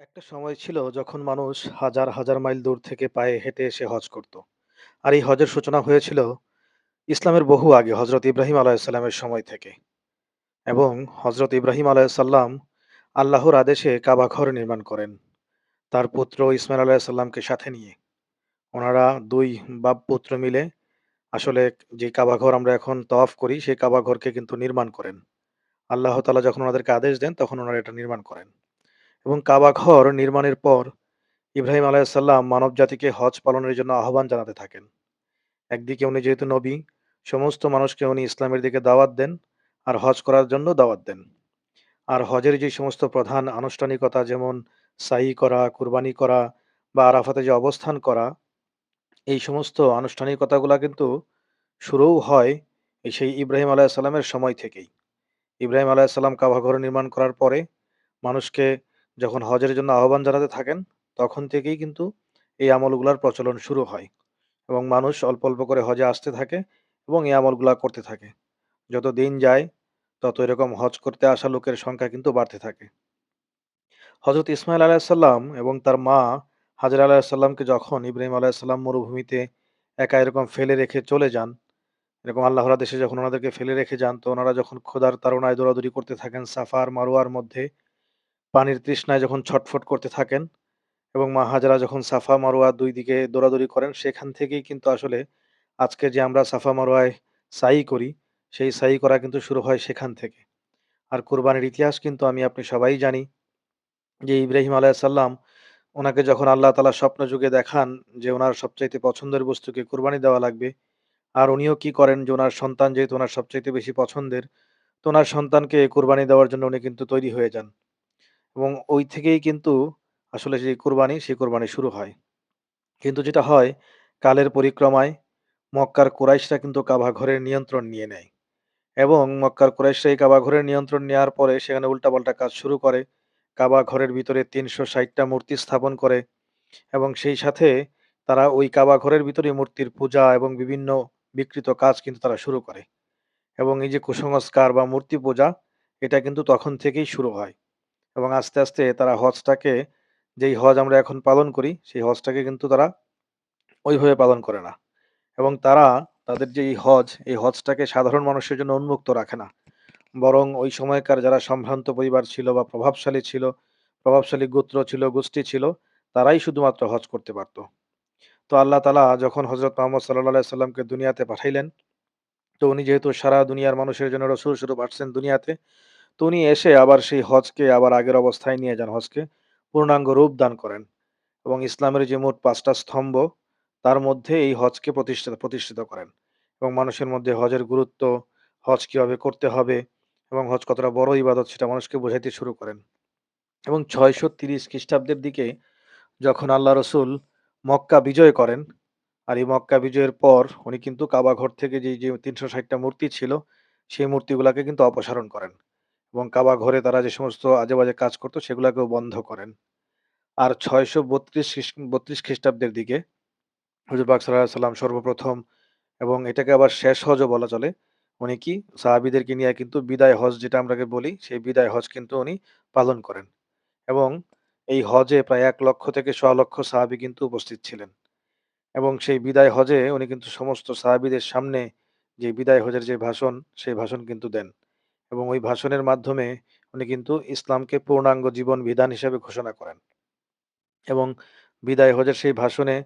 একটা সময় ছিল যখন মানুষ হাজার হাজার মাইল দূর থেকে পায়ে হেঁটে এসে হজ করত। আর এই হজের সূচনা হয়েছিল ইসলামের বহু আগে হজরত ইব্রাহিম আলাইসাল্লামের সময় থেকে। এবং হজরত ইব্রাহিম আলাইসাল্লাম আল্লাহর আদেশে কাবা ঘর নির্মাণ করেন, তার পুত্র ইসমাইল আলাইসাল্লামকে সাথে নিয়ে। ওনারা দুই বাপ পুত্র মিলে আসলে যে কাবা ঘর আমরা এখন তওয়াফ করি, সেই কাবা ঘরকে কিন্তু নির্মাণ করেন। আল্লাহ তালা যখন ওনাদেরকে আদেশ দেন, তখন ওনারা এটা নির্মাণ করেন। এবং কাবা ঘর নির্মাণের পর ইব্রাহিম আলাইসাল্লাম মানব জাতিকে হজ পালনের জন্য আহ্বান জানাতে থাকেন। একদিকে উনি যেহেতু নবী, সমস্ত মানুষকে উনি ইসলামের দিকে দাওয়াত দেন আর হজ করার জন্য দাওয়াত দেন। আর হজের যে সমস্ত প্রধান আনুষ্ঠানিকতা যেমন সাই করা, কুরবানি করা বা আরাফাতে যে অবস্থান করা, এই সমস্ত আনুষ্ঠানিকতাগুলো কিন্তু শুরুও হয় সেই ইব্রাহিম আলাইসাল্লামের সময় থেকেই। ইব্রাহিম আলাইসাল্লাম কাবা ঘর নির্মাণ করার পরে মানুষকে যখন হজের জন্য আহ্বান জানাতে থাকেন, তখন থেকেই কিন্তু এই আমলগুলার প্রচলন শুরু হয় এবং মানুষ অল্প অল্প করে হজে আসতে থাকে এবং এই আমলগুলা করতে থাকে। যত দিন যায়, তত এরকম হজ করতে আসা লোকের সংখ্যা কিন্তু বাড়তে থাকে। হজরত ইসমাইল আলাহিসাল্লাম এবং তার মা হাজর আলাহিসাল্লামকে যখন ইব্রাহিম আলাহিসাল্লাম মরুভূমিতে একা এরকম ফেলে রেখে চলে যান, এরকম আল্লাহর দেশে যখন ওনাদেরকে ফেলে রেখে যান, তো ওনারা যখন খোদার তাড়নায় দৌড়াদৌড়ি করতে থাকেন সাফার, মারোয়ার মধ্যে পানির তৃষ্ণায় যখন ছটফট করতে থাকেন এবং মা হাজরা যখন সাফা মারোয়া দুই দিকে দৌড়াদৌড়ি করেন, সেখান থেকেই কিন্তু আসলে আজকে যে আমরা সাফা মারোয়ায় সাই করি, সেই সাই করা কিন্তু শুরু হয় সেখান থেকে। আর কুরবানির ইতিহাস কিন্তু আমি আপনি সবাই জানি যে ইব্রাহিম আলাইসাল্লাম ওনাকে যখন আল্লাহ তালা স্বপ্ন যুগে দেখান যে ওনার সবচাইতে পছন্দের বস্তুকে কুরবানি দেওয়া লাগবে, আর উনিও কি করেন যে ওনার সন্তান যেহেতু ওনার সবচাইতে বেশি পছন্দের, তো ওনার সন্তানকে কুরবানি দেওয়ার জন্য উনি কিন্তু তৈরি হয়ে যান। এবং ওই থেকেই কিন্তু আসলে যে কুরবানি, সেই কুরবানি শুরু হয়। কিন্তু যেটা হয়, কালের পরিক্রমায় মক্কার কোরাইশরা কিন্তু কাবা ঘরের নিয়ন্ত্রণ নিয়ে নেয় এবং মক্কার কোরাইশরা এই কাবা ঘরের নিয়ন্ত্রণ নেওয়ার পরে সেখানে উল্টাপাল্টা কাজ শুরু করে। কাবা ঘরের ভিতরে তিনশো ষাটটা মূর্তি স্থাপন করে এবং সেই সাথে তারা ওই কাবা ঘরের ভিতরে মূর্তির পূজা এবং বিভিন্ন বিকৃত কাজ কিন্তু তারা শুরু করে। এবং এই যে কুসংস্কার বা মূর্তি পূজা, এটা কিন্তু তখন থেকেই শুরু হয়। এবং আস্তে আস্তে তারা হজটাকে, যেই হজ আমরা এখন পালন করি, সেই হজটাকে কিন্তু তারা ওইভাবে পালন করে না। এবং তারা তাদের যে এই হজ, এই হজটাকে সাধারণ মানুষের জন্য উন্মুক্ত রাখে না। বরং ওই সময়কার যারা সম্ভ্রান্ত পরিবার ছিল বা প্রভাবশালী ছিল, প্রভাবশালী গোত্র ছিল, গোষ্ঠী ছিল, তারাই শুধুমাত্র হজ করতে পারত। তো আল্লাহ তালা যখন হজরত মোহাম্মদ সাল্লাহ সাল্লামকে দুনিয়াতে পাঠাইলেন, তো উনি যেহেতু সারা দুনিয়ার মানুষের জন্য রসুল স্বরূপ আসছেন দুনিয়াতে তো উনি এসে আবার সেই হজকে আবার আগের অবস্থায় নিয়ে যান, হজকে পূর্ণাঙ্গ রূপ দান করেন এবং ইসলামের যে মোট পাঁচটা স্তম্ভ, তার মধ্যে এই হজকে প্রতিষ্ঠিত প্রতিষ্ঠিত করেন এবং মানুষের মধ্যে হজের গুরুত্ব, হজ কীভাবে করতে হবে এবং হজ কতটা বড় ইবাদত সেটা মানুষকে বোঝাইতে শুরু করেন এবং ছয়শো তিরিশ খ্রিস্টাব্দের দিকে যখন আল্লাহ রসুল মক্কা বিজয় করেন আর এই মক্কা বিজয়ের পর উনি কিন্তু কাবা ঘর থেকে যে যে তিনশো ষাটটা মূর্তি ছিল, সেই মূর্তিগুলাকে কিন্তু অপসারণ করেন। এবং কাবা ঘরে তারা যে সমস্ত আজে বাজে কাজ করতো, সেগুলাকেও বন্ধ করেন। আর ছয়শো বত্রিশ বত্রিশ খ্রিস্টাব্দের দিকে হুজুর পাক সাল্লাহ সাল্লাম সর্বপ্রথম এবং এটাকে আবার শেষ হজও বলা চলে। উনি কি? সাহাবিদেরকে নিয়ে কিন্তু বিদায় হজ যেটা আমরাকে বলি, সেই বিদায় হজ কিন্তু উনি পালন করেন। এবং এই হজে প্রায় এক লক্ষ থেকে ছ লক্ষ সাহাবি কিন্তু উপস্থিত ছিলেন। এবং সেই বিদায় হজে উনি কিন্তু সমস্ত সাহাবিদের সামনে যে বিদায় হজের যে ভাষণ, সেই ভাষণ কিন্তু দেন। এবং ওই ভাষণের মাধ্যমে উনি কিন্তু ইসলামকে পূর্ণাঙ্গ জীবন বিধান হিসেবে ঘোষণা করেন। এবং বিদায় হজের সেই ভাষণে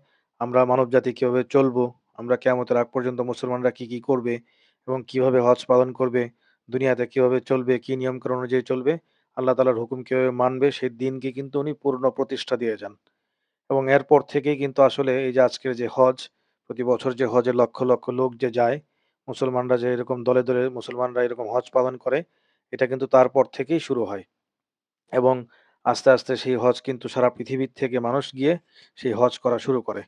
আমরা মানবজাতি কীভাবে চলবো, আমরা কেয়ামতের আগ পর্যন্ত মুসলমানরা কি কি করবে এবং কীভাবে হজ পালন করবে, দুনিয়াতে কীভাবে চলবে, কি নিয়মকানুন অনুযায়ী চলবে, আল্লাহ তালার হুকুম কীভাবে মানবে, সেই দিনকে কিন্তু উনি পূর্ণ প্রতিষ্ঠা দিয়ে যান। এবং এরপর থেকেই কিন্তু আসলে এই যে আজকের যে হজ, প্রতি বছর যে হজে লক্ষ লক্ষ লোক যে যায় মুসলমানরা যে এরকম দলে দলে মুসলমানরা এরকম হজ পালন করে, এটা কিন্তু তারপর থেকেই শুরু হয়। এবং আস্তে আস্তে সেই হজ কিন্তু সারা পৃথিবীর থেকে মানুষ গিয়ে সেই হজ করা শুরু করে।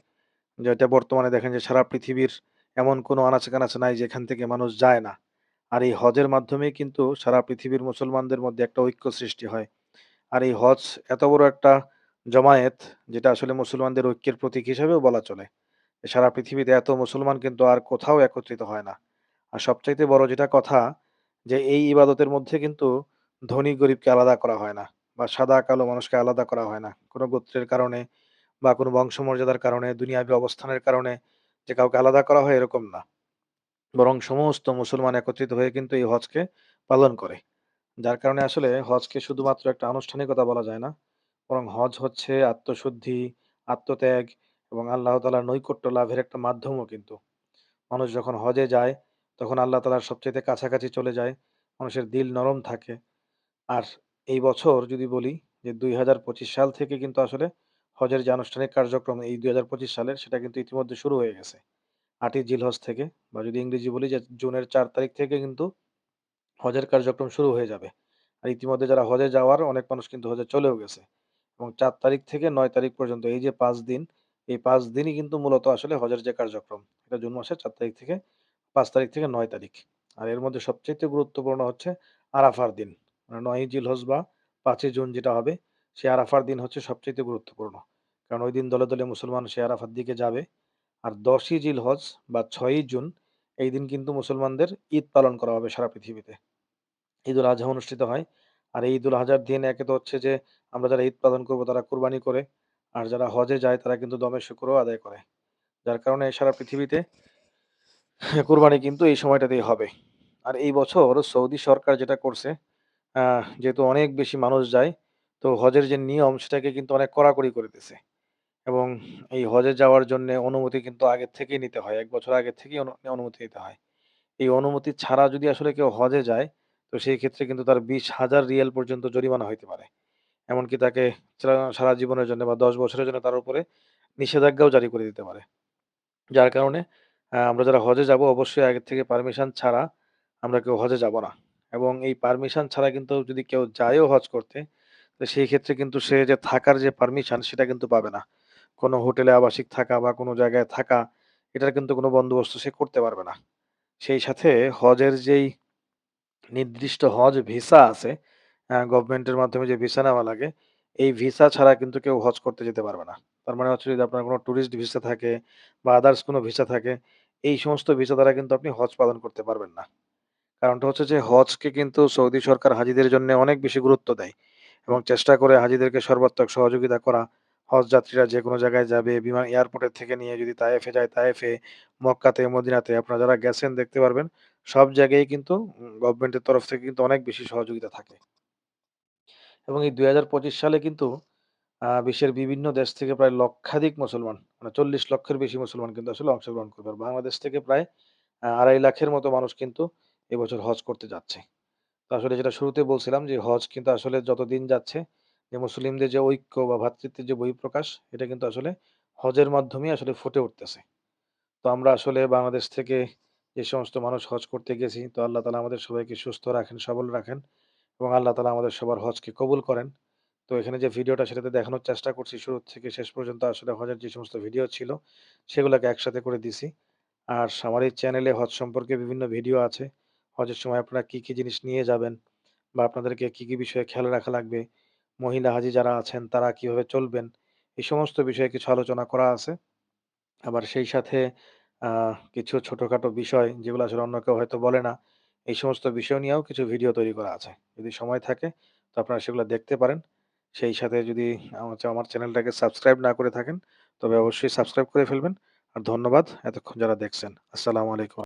যেটা বর্তমানে দেখেন যে সারা পৃথিবীর এমন কোনো আনাচে কানাচে নাই যেখান থেকে মানুষ যায় না। আর এই হজের মাধ্যমে কিন্তু সারা পৃথিবীর মুসলমানদের মধ্যে একটা ঐক্য সৃষ্টি হয়। আর এই হজ এত বড় একটা জমায়েত, যেটা আসলে মুসলমানদের ঐক্যের প্রতীক হিসেবেও বলা চলে। সারা পৃথিবীতে এত মুসলমান কিন্তু আর কোথাও একত্রিত হয় না আর সবচাইতে বড় যেটা কথা যে এই ইবাদতের মধ্যে কিন্তু ধনী গরিবকে আলাদা করা হয় না বা সাদা-কালো মানুষকে আলাদা করা হয় না। কোনো গোত্রের কারণে বা কোনো বংশমর্যাদার কারণে, দুনিয়াবী অবস্থানের কারণে যে কাউকে আলাদা করা হয় এরকম না। বরং সমস্ত মুসলমান একত্রিত হয়ে কিন্তু এই হজকে পালন করে। যার কারণে আসলে হজকে শুধুমাত্র একটা আনুষ্ঠানিকতা বলা যায় না। বরং হজ হচ্ছে আত্মশুদ্ধি, আত্মত্যাগ এবং আল্লাহ তাআলার নৈকট্য লাভের একটা মাধ্যমও কিন্তু। মানুষ যখন হজে যায়, তখন আল্লাহ তাআলার সবচাইতে কাছাকাছি চলে যায়। মানুষের দিল নরম থাকে। আর এই বছর যদি বলি যে ২০২৫ সাল থেকে কিন্তু আসলে হজের যে আনুষ্ঠানিক কার্যক্রম এই ২০২৫ সালের সেটা কিন্তু ইতিমধ্যে শুরু হয়ে গেছে। ৮ই জিলহজ থেকে বা যদি ইংরেজি বলি যে জুনের চার তারিখ থেকে কিন্তু হজের কার্যক্রম শুরু হয়ে যাবে। আর ইতিমধ্যে যারা হজে যাওয়ার অনেক মানুষ কিন্তু হজে চলেও গেছে। এবং চার তারিখ থেকে নয় তারিখ পর্যন্ত এই যে পাঁচ দিন, এই পাঁচ দিনই কিন্তু মূলত আসলে হজের যে কার্যক্রম। এটা জুন মাসের চার তারিখ থেকে পাঁচ তারিখ থেকে নয় তারিখ। আর এর মধ্যে সবচাইতে গুরুত্বপূর্ণ হচ্ছে আরাফার দিন। মানে নয় জিল হজ বা পাঁচই জুন যেটা হবে, সে আরাফার দিন হচ্ছে সবচাইতে গুরুত্বপূর্ণ। কারণ ওই দিন দলে, দলে মুসলমান সে আরাফার দিকে যাবে। আর দশই জিল হজ বা ছয়ই জুন এই দিন কিন্তু মুসলমানদের ঈদ পালন করা হবে সারা পৃথিবীতে। ঈদুল আজহা অনুষ্ঠিত হয়। আর এই ঈদুল আজহার দিন একে তো হচ্ছে যে আমরা যারা ঈদ পালন করব তারা কোরবানি করে। আর যারা হজে যায় তারা কিন্তু দমের শুক্রও আদায় করে। যার কারণে সারা পৃথিবীতে কুরবানি কিন্তু এই সময়টাতেই হবে। আর এই বছর সৌদি সরকার যেটা করছে, যেহেতু অনেক বেশি মানুষ যায়, তো হজের যে নিয়ম সেটাকে কিন্তু অনেক কড়াকড়ি করে দিছে। এবং এই হজে যাওয়ার জন্যে অনুমতি কিন্তু আগের থেকেই নিতে হয়। এক বছর আগে থেকেই অনুমতি নিতে হয়। এই অনুমতি ছাড়া যদি আসলে কেউ হজে যায়, তো সেই ক্ষেত্রে কিন্তু তার ২০,০০০ রিয়াল পর্যন্ত জরিমানা হইতে পারে। এমনকি তাকে সারা জীবনের জন্য বা ১০ বছরের জন্য তার উপরে নিষেধাজ্ঞাও জারি করে দিতে পারে। যার কারণে আমরা যারা হজে যাব অবশ্যই আগের থেকে পারমিশন ছাড়া আমরা কেউ হজে যাব না। এবং এই পারমিশন ছাড়া কিন্তু যদি কেউ যায়ও হজ করতে, তো সেই ক্ষেত্রে কিন্তু সে যে থাকার যে পারমিশন সেটা কিন্তু পাবে না। কোনো হোটেলে আবাসিক থাকা বা কোনো জায়গায় থাকা, এটার কিন্তু কোনো বন্দোবস্ত সে করতে পারবে না। সেই সাথে হজের যেই নির্দিষ্ট হজ ভিসা আছে, গভর্নমেন্টের মাধ্যমে যে ভিসা নেওয়া লাগে, এই ভিসা ছাড়া কিন্তু কেউ হজ করতে যেতে পারবে না। তার মানে হচ্ছে যদি আপনার কোনো ট্যুরিস্ট ভিসা থাকে বা আদার্স কোনো ভিসা থাকে, এই সমস্ত ভিসা দ্বারা কিন্তু আপনি হজ পালন করতে পারবেন না। কারণটা হচ্ছে যে হজকে কিন্তু সৌদি সরকার হাজিদের জন্য অনেক বেশি গুরুত্ব দেয় এবং চেষ্টা করে হাজিদেরকে সর্বাত্মক সহযোগিতা করা। হজ যাত্রীরা যে কোনো জায়গায় যাবে, বিমান এয়ারপোর্টের থেকে নিয়ে যদি তায়েফে যায় তায়েফে, মক্কাতে, মদিনাতে আপনারা যারা গেছেন দেখতে পারবেন, সব জায়গায় কিন্তু গভর্নমেন্টের তরফ থেকে কিন্তু অনেক বেশি সহযোগিতা থাকে। এবং এই ২০২৫ সালে কিন্তু বিশ্বের বিভিন্ন দেশ থেকে প্রায় লক্ষাধিক মুসলমান, মানে ৪০ লক্ষের বেশি মুসলমান কিন্তু আসলে অংশগ্রহণ করবে। আর বাংলাদেশ থেকে প্রায় আড়াই লাখের মতো মানুষ কিন্তু এবছর হজ করতে যাচ্ছে। তো আসলে যেটা শুরুতে বলছিলাম যে হজ কিন্তু আসলে যত দিন যাচ্ছে যে মুসলিমদের যে ঐক্য বা ভ্রাতৃত্বের যে বহিঃপ্রকাশ এটা কিন্তু আসলে হজের মাধ্যমেই আসলে ফুটে উঠতেছে। তো আমরা আসলে বাংলাদেশ থেকে যে সমস্ত মানুষ হজ করতে গেছি, তো আল্লাহ তালা আমাদের সবাইকে সুস্থ রাখেন, সবল রাখেন এবং আল্লাহ তালা আমাদের সবার হজকে কবুল করেন। তো এখানে যে ভিডিওটা সেটাতে দেখানোর চেষ্টা করছি শুরু থেকে শেষ পর্যন্ত আসলে হজের যে সমস্ত ভিডিও ছিল, সেগুলোকে একসাথে করে দিছি। আর আমার চ্যানেলে হজ সম্পর্কে বিভিন্ন ভিডিও আছে। হজের সময় আপনারা কি, কি জিনিস নিয়ে যাবেন বা আপনাদেরকে কি, কি বিষয়ে খেয়াল রাখা লাগবে, মহিলা হাজি যারা আছেন তারা কীভাবে চলবেন, এই সমস্ত বিষয়ে কিছু আলোচনা করা আছে। আবার সেই সাথে কিছু ছোটখাটো বিষয় যেগুলো আসলে অন্য কেউ হয়তো বলে না, এই সমস্ত বিষয় নিয়েও কিছু ভিডিও তৈরি করা আছে। যদি সময় থাকে তো আপনারা সেগুলো দেখতে পারেন। সেই সাথে যদি আমার চ্যানেলটাকে সাবস্ক্রাইব না করে থাকেন, তবে অবশ্যই সাবস্ক্রাইব করে ফেলবেন। আর ধন্যবাদ এতক্ষণ যারা দেখছেন। আসসালামু আলাইকুম।